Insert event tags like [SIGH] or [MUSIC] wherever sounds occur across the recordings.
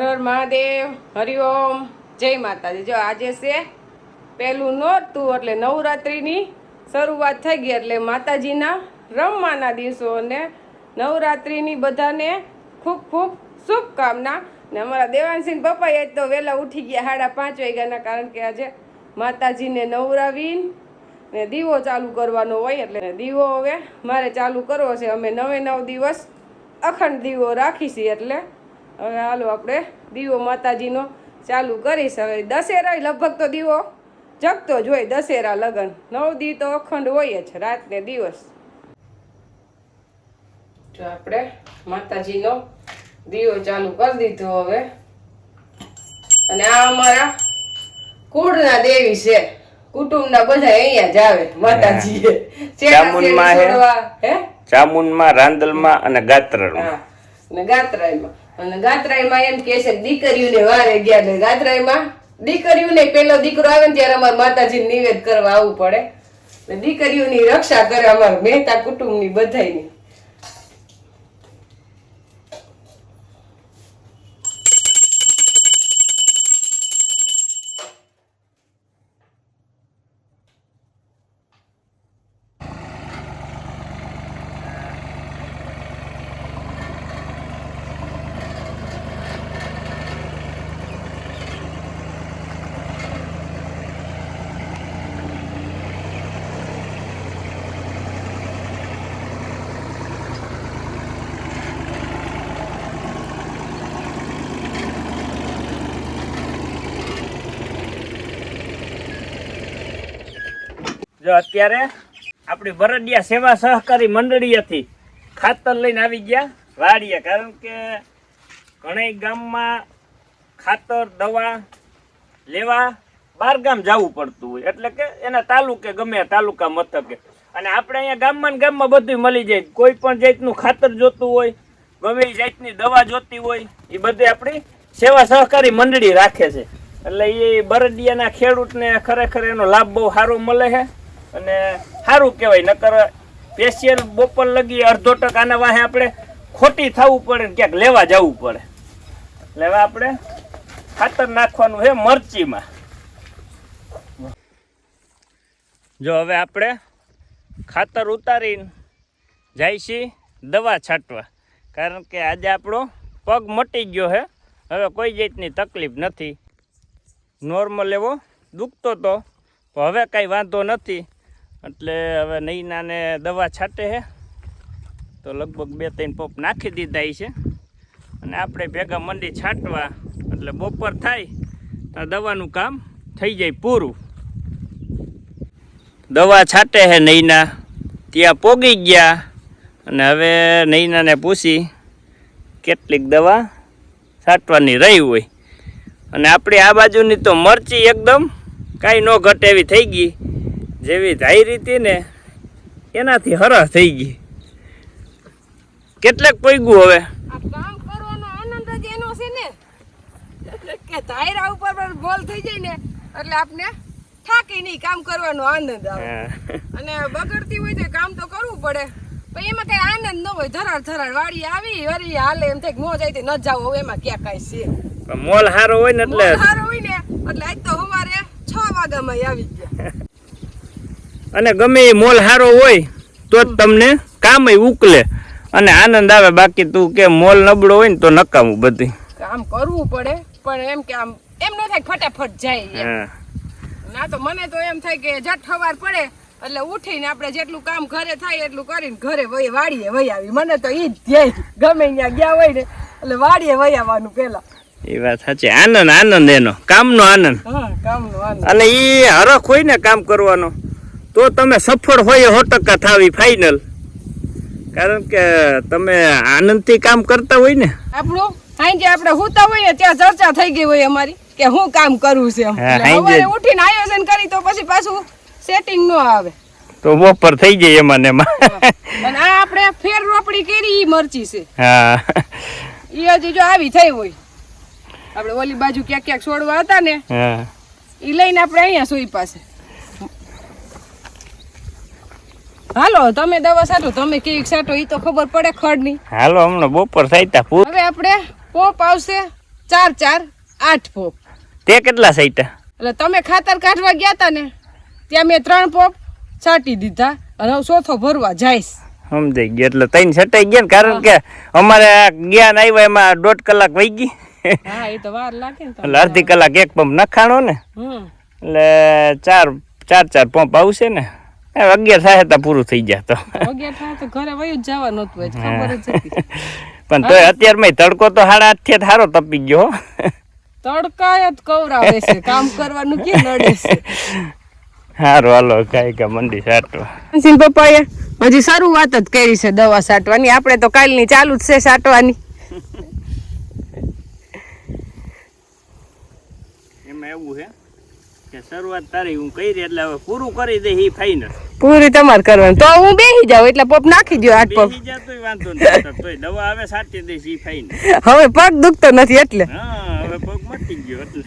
હર મહાદેવ હરિઓમ જય માતાજી. જો આજે છે પહેલું નોરતું એટલે નવરાત્રિની શરૂઆત થઈ ગઈ એટલે માતાજીના રમવાના દિવસો અને નવરાત્રિની બધાને ખૂબ ખૂબ શુભકામના. ને અમારા દેવાનસિંહ પપ્પા એ તો વહેલા ઉઠી ગયા સાડા પાંચ વાગ્યાના, કારણ કે આજે માતાજીને નવરાવીને ને દીવો ચાલુ કરવાનો હોય એટલે દીવો હવે મારે ચાલુ કરવો છે. અમે નવે નવ દિવસ અખંડ દીવો રાખીશી એટલે હવે હાલો આપણે દીવો માતાજીનો ચાલુ કરીશ. હવે દશેરા લગભગ તો દીવો જગતો જ હોય દશેરા લગ્ન. નવ દી તો અખંડ હોય જ રાત ને દિવસ. તો આપણે માતાજીનો દીવો ચાલુ કરી દીધો હવે. અને આ અમારા કુળના દેવી છે. કુટુંબના બધા અહીંયા જ આવે માતાજી ચામુંડમાં હે? હે? ચામુંડમાં રાંદલમાં અને ગાત્રરમાં હા. અને ગાત્રાઈમાં અને ગાત્રાઈમાં એમ કે છે, દીકરીઓને વારે ગયા એટલે ગાત્રાઈમાં દીકરીઓને પેલો દીકરો આવે ને ત્યારે અમારે માતાજી નિવેદ કરવા આવવું પડે. દીકરીઓની રક્ષા કરે અમારા મહેતા કુટુંબની બધાયની. જો અત્યારે આપણી વરડિયા સેવા સહકારી મંડળીએથી ખાતર લઈને આવી ગયા વાડીએ, કારણ કે ઘણા ગામમાં ખાતર, દવા લેવા બાર ગામ જવું પડતું હોય. એટલે કે એના તાલુકે ગમે તાલુકા મથકે. અને આપણે અહીંયા ગામમાં ગામમાં બધું મળી જાય. કોઈ પણ જાતનું ખાતર જોતું હોય, ગમે એ જાતની દવા જોતી હોય એ બધી આપણી સેવા સહકારી મંડળી રાખે છે. એટલે એ બરડિયાના ખેડૂતને ખરેખર એનો લાભ બહુ સારો મળે છે. અને સારું કહેવાય, નકર સ્પેશિયલ બપોર લગી અડધો ટક આના વાહે આપણે ખોટી થવું પડે ક્યાંક લેવા જવું પડે. લેવા આપણે ખાતર નાખવાનું છે મરચીમાં. જો હવે આપણે ખાતર ઉતારીને જાય છીએ દવા છાંટવા. કારણ કે આજે આપણો પગ મટી ગયો છે. હવે કોઈ જાતની તકલીફ નથી. નોર્મલ એવો દુખતો તો હવે કાંઈ વાંધો નથી. એટલે હવે નૈનાને દવા છાંટે છે. તો લગભગ બે ત્રણ પોપ નાખી દીધા છે. અને આપણે ભેગા મંડી છાંટવા, એટલે બપોર થાય, તો દવાનું કામ થઈ જાય પૂરું. દવા છાંટે છે નૈના. ત્યાં પોગી ગયા. અને હવે નૈનાને પૂછી, કેટલીક દવા છાંટવાની રહી હોય? અને આપણી આ બાજુની તો મરચી એકદમ કાંઈ ન ઘટે એવી થઈ ગઈ. જેવી ધાયરી હતી ને એનાથી હરસ થઈ ગઈ. કેટલેક પૈગું હવે? આ કામ કરવાનો આનંદ જ એનો છે ને. કે ધાયરા ઉપર પણ બોલ થઈ જાય ને એટલે આપને થાકી નહીં કામ કરવાનો આનંદ આવે. અને બગડતી હોય તો કામ તો કરવું પડે. પણ એમાં કઈ આનંદ ન હોય ધરાડ ધરાડ વાડી આવી વળી હાલે એમ થાય જાય તો ન જાવ એમાં ક્યાં કાંઈ છે? મોલ સારો હોય ને એટલે હારો હોય ને એટલે આજ તો સવારે છ વાગ્યામાં આવી અને ગમે એ મોલ સારો હોય તો જ તમને કામ ઉકલે. અને આનંદ આવે બાકી તું કે મોલ નબળો હોય ને તો નકામું બધું કામ કરવું પડે પણ એમ કે આમ એમ ન થાય ફટાફટ જાય ના તો મને તો એમ થાય કે જટ સવાર પડે એટલે ઉઠીને આપણે જેટલું કામ ઘરે થાય એટલું કરીને ઘરે વહી વાડીએ વહી આવી. મને તો ઈ જ ધ્યેય ગમે ત્યાં ગયા હોય ને એટલે વાડીએ વહી આવવાનું પેલા એ વાત સાચી. આનંદ આનંદ એનો. કામનો આનંદ. હા કામનું આનંદ. અને એ હરખ હોય ને કામ કરવાનો. તો તમે સફળ હોય સો ટકા થાવી ફાઇનલ કારણ કે તમે આનંદથી કામ કરતા હોય ને. આપણું? સાંજે આપણે હોતા હોય ને ત્યાં ચર્ચા થઈ ગઈ હોય અમારી કે હું કામ કરવું છે સવારે ઉઠીને આયોજન કરી તો પછી પાછું સેટિંગ ન આવે. તો બપોર થઈ જાય એમાં ને એમાં. અને આ આપણે ફેર રોપડી કરી ઈ મરચી છે. હા. ઈ હજી જો આવી થઈ હોય. આપણે ઓલી બાજુ ક્યાંક ક્યાંક છોડવા હતા ને હા. ઈ લઈને આપણે અહીંયા સુઈ પાસે હાલો તમે દવા સાટો તમે કેવી સાટો ઈ તો ખબર પડે ખડની. હાલો હમણાં બપોર સાઈતા પૂર હવે આપણે પોપ આવશે ચાર ચાર આઠ પોપ. તે કેટલા સાઈટા? એટલે તમે ખાતર કાઢવા ગયા તા ને ત્યાં મેં ત્રણ પોપ છાંટી દીધા અને હું ચોથો ભરવા જઈશ. સમજાઈ ગયો એટલે ત્રણ છટાઈ ગયા ને કારણ કે અમારે જ્ઞાન આવ્યા એમાં દોઢ કલાક વહી ગઈ. હા એ તો વાર લાગે ને એટલે અડધી કલાક એક પંપ નખાણો ને. એટલે ચાર ચાર ચાર પંપ આવશે ને. એ અગિયાર થાય તો પૂરું થઈ જાય તો. અગિયાર થાય તો ઘરે વયું જ જવાનું હતું ખબર જ હતી. પણ તોય અત્યારમાં તડકો તો સાડા આઠથી સારો તપી ગયો. તડકાય જ કવરાવે છે કામ કરવાનું કે નડે છે? સારું હાલો કાંઈ કે મંડી સાટવા સિંહ પપ્પાએ હજી શરૂઆત જ કરી છે દવા છાંટવાની આપણે તો કાલની ચાલુ જ છે સાટવાની. એમાં એવું છે કે શરૂઆત તારી હું કરી એટલે હવે પૂરું કરી દે એ ફાઈનલ પૂરી તમારે કરવાનું. તો હું બેસી જાઉં એટલે પગ નાખી દો આઠ પગ. બેસી વાંધો નહીં. તોય દવા આવે સાચી દઈશ એ ફાઈનલ હવે પગ દુખતો નથી એટલે. હા હવે પગ મટી ગયો એટલે.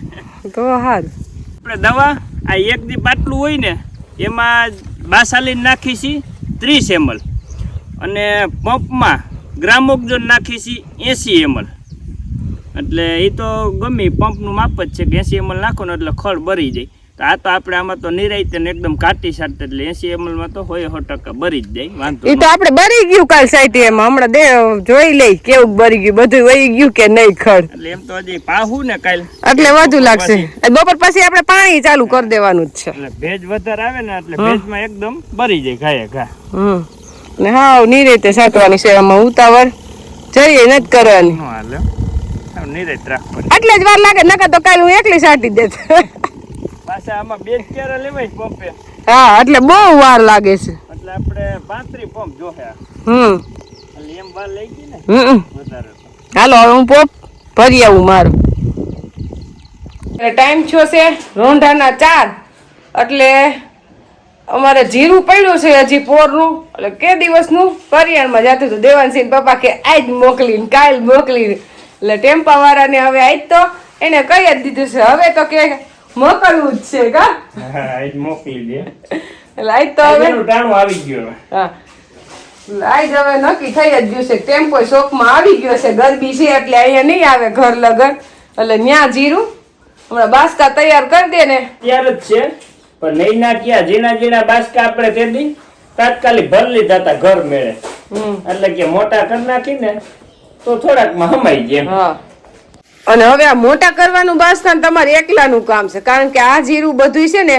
તો હારું. આપણે દવા આ એક દી પાટલું હોય ને એમાં બાસાલીન નાખી છી ત્રીસ એમએલ અને પંપમાં ગ્રામોક્ઝોન નાખી છી એંસી એમએલ એટલે એ તો ગમે પંપનું માપ જ છે કે એસી એમએલ નાખો ને એટલે ખડ બરી જાય. તો આ તો આપણે આમાં તો નિરાયતે ને એકદમ કાટી સાટ એટલે એંસી એમએલમાં તો હોય સો ટકા બરી જ જાય વાંધો એ તો આપણે બરી ગયું કાલ સાહેબ એમાં હમણાં દે જોઈ લઈ કેવું બરી ગયું બધું વહી ગયું કે નહીં ખળ. એટલે એમ તો હજી પાહું ને કાલ. એટલે વધુ લાગશે. બપોર પછી આપણે પાણી ચાલુ કરી દેવાનું જ છે. એટલે ભેજ વધારે આવે ને એટલે ભેજમાં એકદમ બરી જાય ઘાયે ઘા. હમ. ને હાવ નિરાયતે સાટવાની છે આમાં ઉતાવળ. જઈએ નથી કરવાની. હાલે? રાખવાની. એટલે જ વાર લાગે નકર તો કાલ હું એકલી સાટી દેત. પાછા આમાં બે ક્યારે લેવાય પંપે હા એટલે બહુ વાર લાગે છે. એટલે આપણે પાંત્રી પંપ જોહે હમ. એટલે એમ વાર લઈ ગઈ ને? હમ. વધારે હાલો હવે હું પોપ ભરી આવું મારું. ટાઈમ થયો છે રોંઢાના ચાર. એટલે અમારે જીરું પડ્યું છે હજી પોરનું. એટલે કે દિવસનું? કરિયાણમાં જાતું હતું દેવાનસિંહ પપ્પા કે આજ મોકલીને કાલ મોકલીને. એટલે ટેમ્પા વાળાને હવે આજ તો એને કહી જ દીધું છે હવે તો કે મોકલવું જ છે કા? હા, મોકલી દે. એટલે આજ તો હવે ટાણું આવી ગયો. હા. આજ હવે નક્કી થઈ જ ગયું છે ટેમ્પો શોકમાં આવી ગયો છે ગરબી છે એટલે અહીંયા નહીં આવે ઘર લગન. એટલે ન્યા જીરું હમણાં બાસ્કા તૈયાર કરી દે ને. ત્યાર જ છે પણ નહીં ના ક્યાં જીના બાસ્કા બાસકા આપણે તે દી તાત્કાલિક ભર લીધા હતા ઘર મેળે. એટલે કે મોટા કરી નાખી ને તો થોડાકમાં હમાઈ જાય અને હવે આ મોટા કરવાનું બાસકાન તમારે એકલાનું કામ છે. કારણ કે આ જીરું બધું છે ને,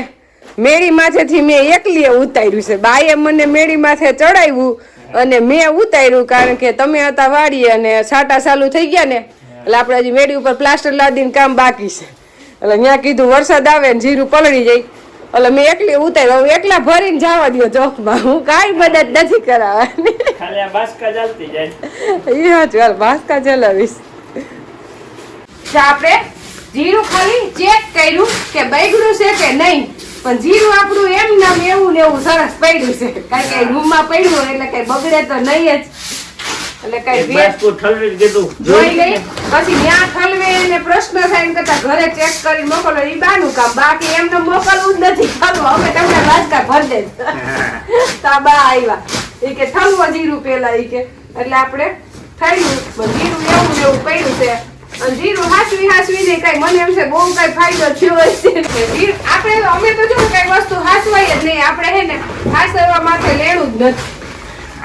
મેળી માથેથી મેં એકલીએ ઉતાર્યું છે. બાએ મને મેળી માથે ચડાવ્યું અને મેં ઉતાર્યું કારણ કે તમે હતા વાડીએ અને સાટા ચાલુ થઈ ગયા ને, એટલે આપણે હજી મેળી ઉપર પ્લાસ્ટર લાદીને કામ બાકી છે. એટલે ત્યાં કીધું વરસાદ આવે ને જીરું પલળી જાય. એટલે મેં એકલી ઉતાર્યું હું એકલા ભરીને જવા દો ચોકમાં. હું કાંઈ મદદ નથી કરાવવાની. ખાલી આ બાસકા ચાલતી જાય. હા ચાલ બાસકા ચલાવીશ આપણે જીરું ખાલી ચેક કર્યું કે બગડ્યું છે કે નહીં. પણ જીરું આપણું એમ નામ એવું ને એવું સરસ પડ્યું છે. કારણ કે રૂમમાં પડ્યું એટલે કઈ બગડે તો નહીં જ. એટલે કઈ એક ઠલવી દીધું. જોઈ લઈ પછી ત્યાં ઠલવે એને પ્રશ્ન થાય એમ કરતા ઘરે ચેક કરી મોકલો. એ બાનું કામ. બાકી એમને મોકલવું જ નથી ખરું હવે તમને બાજકા ભર દે તા બા આવ્યા એ કે ઠલવો જીરું પેલા. એ કે એટલે આપણે થયું. પણ જીરું એવું એવું પડ્યું છે. અને જીરું હાસવી હાસવી ને કઈ મને એમ છે બહુ કઈ ફાયદો થયો આપડે છે. આપણે અમે તો જો કઈ વસ્તુ હાસવાય જ નહીં. આપણે હે ને હાસવા માટે લેણું જ નથી.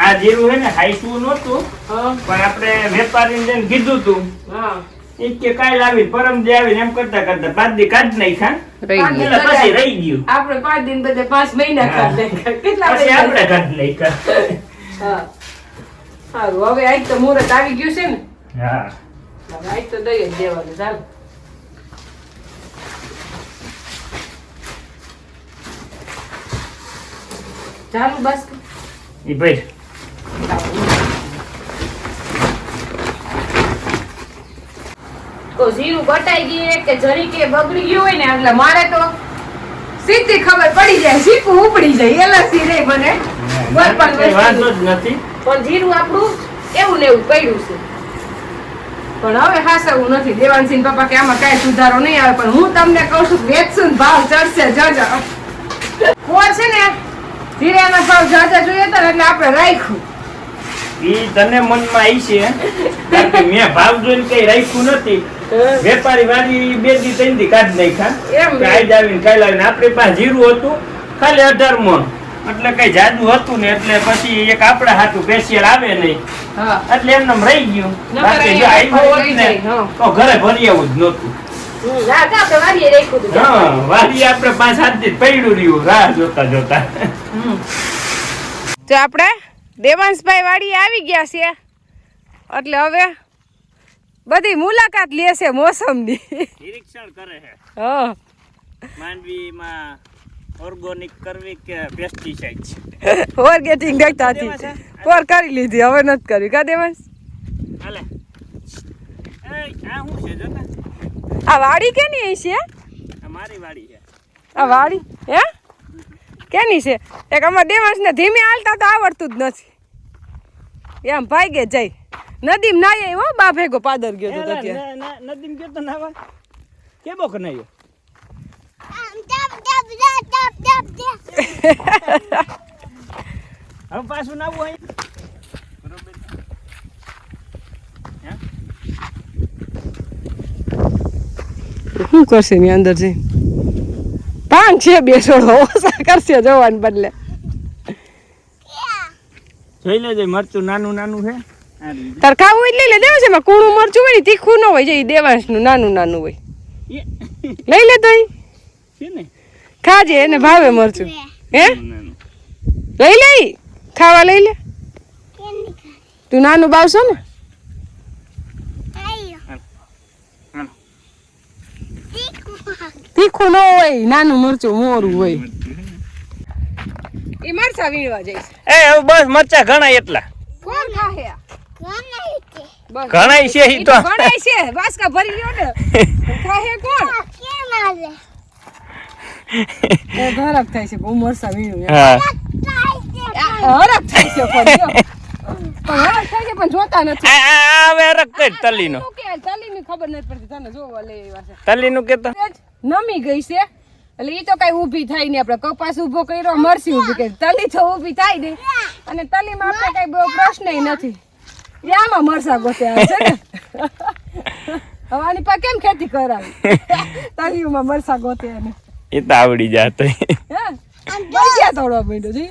આ જીરું હે ને હાઈસવું નહોતું પણ આપણે વેપારીને જઈને કીધું તું એક કે કાલ આવી પરમ દી આવીને એમ કરતા કરતા પાંચ દી કાઢ નાખ્યા. પછી રહી ગયું. આપણે પાંચ દિન બધે પાંચ મહિના કાઢ નાખ્યા. કેટલા પછી આપણે કાઢ નાખ્યા. સારું હવે આજ તો મુહૂર્ત આવી ગયું છે ને. હા. આજ તો દઈ જ દેવાનું ચાલો. ચાલુ બસ ઈ ભાઈ. તો જીરું બટાઈ ગઈ કે જરી કે બગડી ગયું હોય ને એટલે મારે તો સીધી ખબર પડી જાય સીકું ઉપડી જાય એલાસી રે મને પણ જીરું આપણું એવું ને એવું પડ્યું છે. પણ હવે હાસવું નથી. દેવાનસિંહ પપ્પા કે આમાં કઈ સુધારો નહીં આવે પણ હું તમને કહું છું વેચશું ભાવ ચડશે જજો. [LAUGHS] કોણ છે ને જીરાના ભાવ જાજા જોઈએ તો એટલે આપણે રાખ્યું. ઈ તને મનમાં આવી છે કે મેં ભાવ જોઈને કઈ રાખ્યું નથી. વેપારી વાળી બે દી ત્રણ દી કાઢ નાખ્યા. એમ કે આજ આવીને કાલ આવીને આપણી પાસે જીરું હતું ખાલી અઢાર મણ. એટલે કઈ જાદુ હતું ને એટલે પછી એક આપણા હાથું સ્પેશિયલ આવે નહીં. એટલે એમને એમ રહી ગયું. બાકી જો આવ્યું ને તો ઘરે ભરી આવું જ નહોતું. વાડી આપણે પાંચ સાત દિવસ પડ્યું રહ્યું રાહ જોતા જોતા. તો આપણે દેવાંશભાઈ વાડી આવી ગયા છે. એટલે હવે બધી મુલાકાત લેશે મોસમની. નિરીક્ષણ કરે છે. હા. માંડવીમાં ઓર્ગોનિક કરવી કે પેસ્ટિસાઇડ ઓર્ગેટિંગ દેખતા. હતી કોર કરી લીધી હવે નથી કરી. કા દેવાંશ? હાલે. એ આ હું છે જોતા? આ વાડી કેની છે? આ મારી વાડી છે. આ વાડી? હે? કેની છે? એક અમાર દેવાંશને ધીમે હાલતા તો આવડતું જ નથી. એમ ભાગે જઈ. નદીમ નાય હો બા ભેગો પાદર ગયો તો અત્યારે ન- ન- નદીમ ગયો તો નાવા. કે બોક નહીં [LAUGHS] હવે પાછું નાવું અહીં. શું કરશે ની અંદર જઈ? પાંચ છે બે છોડો. ઓછા કરશે જવાને બદલે. જોઈ લેજે મરચું નાનું નાનું છે. તાર ખાવું હોય લઈ લે દેવા છે એમાં કૂણું મરચું હોય ને તીખું ન હોય જે દેવાંશનું નાનું નાનું હોય. લઈ લે તો ને? ખાજે એને ભાવે મરચું. હે? લઈ લઈ. ખાવા લઈ લે. તું નાનું બાવશો ને? તીખું. ન હોય નાનું મરચું મોરું હોય. એ મરચા વીણવા જઈશ એ હવે બસ મરચા ઘણા એટલા. કોણ ખાહે ઘણા છે. ઈ તો. ઘણા છે. વાસકા ભરી લ્યો ને. [LAUGHS] ખાહે કોણ? એ ભરક થાય છે બહુ મરચા વીણું હા. હરખ થાય છે પણ. તલી કે તલીની ખબર નથી પડતી. તને જોવા લઈ આવ્યા છે. તલીનું કેતો નમી ગઈ છે. એટલે એ તો કઈ ઊભી થાય નહીં. આપણે કપાસ ઊભો કર્યો મરસી ઊભી કરી. તલી તો ઊભી થાય ને. અને તલીમાં આપણે કઈ બહુ પ્રશ્ન નથી. આમાં મરસા ગોતે આવે છે ને. [LAUGHS] હવે પા કેમ ખેતી કરાવી? [LAUGHS] તલીમાં મરસા ગોતે ને. એ તો આવડી જાત હે? તોડવા માંડ્યો જી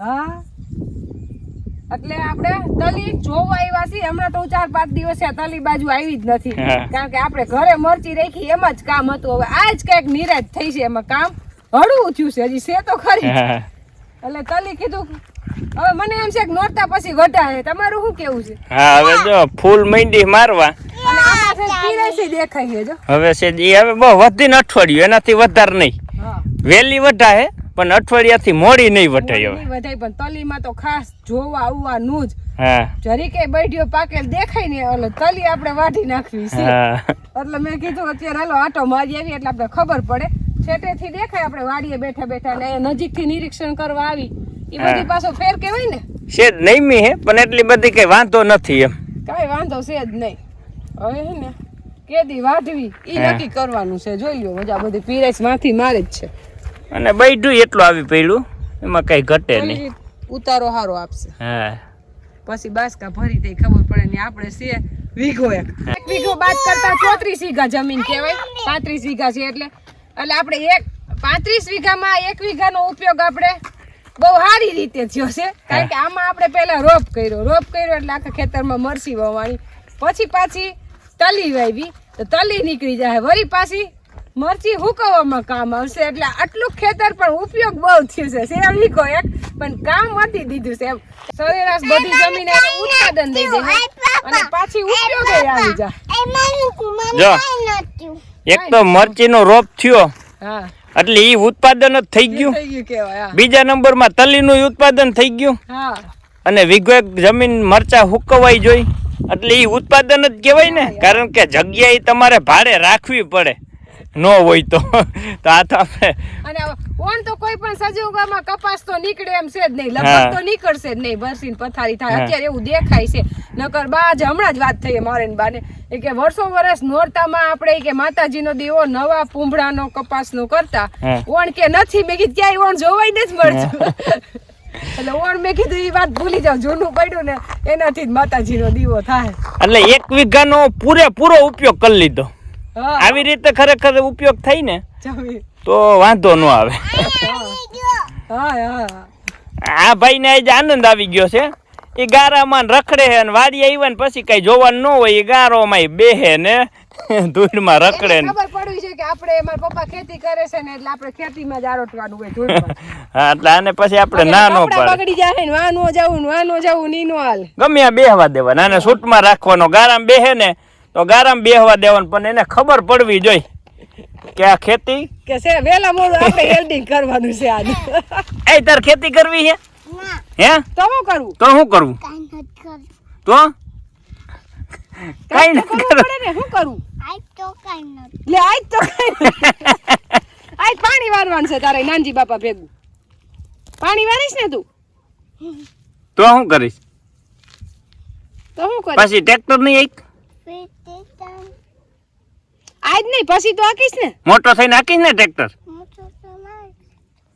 હા? એટલે આપણે તલી જોવા આવ્યા છીએ. હમણાં તો ચાર પાંચ દિવસે તલી બાજુ આવી જ નથી. કારણ કે આપણે ઘરે મરચી રાખી એમ જ કામ હતું. હવે આ જ કંઈક નિરાશ થઈ છે એમાં કામ. હળવું થયું છે હજી છે તો ખરી. એટલે તલી કીધું હવે મને એમ છે કે નોરતા પછી વધારે. તમારું શું કેવું છે? હા હવે જો ફૂલ મંડી મારવા. હવે છે એ હવે બહુ વધીને અઠવાડિયું એનાથી વધારે નહીં. વેલી વધારે. પણ અઠવાડિયાથી મોડી નહીં વઢાય હવે. વધાય પણ તલીમાં તો ખાસ જોવા આવવાનું જ. હા. જરીકે બેઠ્યો પાકેલ દેખાય ને એટલે તલી આપણે વાઢી નાખવી છે. એટલે મેં કીધું અત્યારે હાલો આટો મારી આવી એટલે આપણે ખબર પડે. છેટેથી દેખાય આપણે વાડીએ બેઠા બેઠા ને નજીકથી નિરીક્ષણ કરવા આવી. એ બધી પાછો ફેર કેવાય ને. છે જ નઈમી હે પણ એટલી બધી કઈ વાંધો નથી એમ. કઈ વાંધો છે જ નહીં. હવે હે ને કેદી વાઢવી એ નક્કી કરવાનું છે. જોઈ લ્યો મજા બધી પીરેસમાંથી મારે જ છે. અને બૈઠું એટલું આવી પડ્યું એમાં કઈ ઘટે નહીં. ઉતારો હારો આપશે. હા. પછી બાસકા ભરી થઈ ખબર પડે ને આપણે છે વીઘો એક. વીઘો બાદ કરતા ચોત્રીસ વીઘા જમીન કહેવાય. પાંત્રીસ વીઘા છે એટલે એટલે આપણે એક પાંત્રીસ વીઘામાં એક વીઘાનો ઉપયોગ આપણે બહુ સારી રીતે થયો છે. કારણ કે આમાં આપણે પહેલા રોપ કર્યો. રોપ કર્યો એટલે આખા ખેતરમાં મરસી વાવવાની પછી પાછી તલી વાવી તો તલી નીકળી જાય. વળી પાછી મરચી હુકવવામાં કામ આવશે એટલે આટલું ખેતર પણ ઉપયોગ બહુ થયું છે. સેવ વીઘો એક પણ કામ વધી દીધું છે. એમ સરેરાશ બધી જમીન ઉત્પાદન દઈ દે અને પાછી ઉપયોગ આવી જા. જો. એક તો મરચીનો રોપ થયો. હા. એટલે ઈ ઉત્પાદન જ થઈ ગયું. બીજા નંબર નંબરમાં તલીનું ઉત્પાદન થઈ ગયું. અને વિગો એક જમીન મરચા હુકવાઈ જોઈ. એટલે ઈ ઉત્પાદન જ કહેવાય ને. કારણ કે જગ્યા તમારે ભાડે રાખવી પડે. ન હોય તો. આ તો આપણે અને ઓન તો કોઈ પણ સજીવમાં કપાસ તો નીકળે એમ છે જ નહીં. લગભગ તો નીકળશે જ નહીં. બરસીન પથારી થાય. અત્યારે એવું દેખાય છે. નકર બા જ હમણાં જ વાત થઈ મારે ને બાને. કે વર્ષો વર્ષ નોરતામાં આપણે કે માતાજીનો દીવો નવા પૂંભળાનો કપાસનો કરતા. ઓણ કે નથી. મેં કીધું ક્યાંય ઓણ જોવાય નથી મળતું. એટલે ઓણ મેં કીધું એ વાત ભૂલી જાવ જૂનું પડ્યું ને એનાથી જ માતાજીનો દીવો થાય. એટલે એક વીઘાનો પૂરેપૂરો ઉપયોગ કરી લીધો. આવી રીતે ખરેખર ઉપયોગ થાય ને તો વાંધો ન આવે. હા ભાઈ ને આજે આનંદ આવી ગયો છે. એ ગારામાં રખડે હે ને વાડી આવ્યા ને પછી કઈ જોવાનું ન હોય એ ગારોમાં બેહે ને ધૂળમાં રખડે ને. ખબર પડવી છે કે આપણે મારા પપ્પા ખેતી કરે છે ને એટલે આપણે ખેતીમાં જ આરોટવાનું હોય ધૂળમાં. [LAUGHS] હા એટલે આને પછી આપણે ના નો પડે. બગડી જાય ને વાનો જાવું ને વાનો જાવું ની નો હાલ. ગમે આ બેહવા દેવાના અને સૂટમાં રાખવાનો ગારામાં બેહે ને તો ગારામાં બેહવા દેવાનું પણ એને ખબર પડવી જોઈએ કે આ ખેતી કે છે વેલા મોડું આપણે હેલ્ડિંગ કરવાનું છે આજ. એ તાર ખેતી કરવી છે હે? તો શું કરવું તો શું કરવું તો? કઈ ન કરું. કરવું કરું? પડે તો કઈ ન લે આજ તો કઈ આજ પાણી વારવાનું છે તારે નાનજી બાપા ભેગું. પાણી વારીશ ને તું? તો શું કરીશ? તો શું કરીશ? પછી ટ્રેક્ટર નહીં એક આજ નહીં પછી તો આકીશ ને. મોટો થઈને આકીશ ને ટ્રેક્ટર?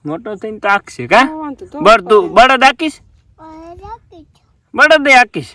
મોટો થઈને તો આકશે કા? વાંધો તો. બળદું બળદ આકીશ? બળદ હાકીશ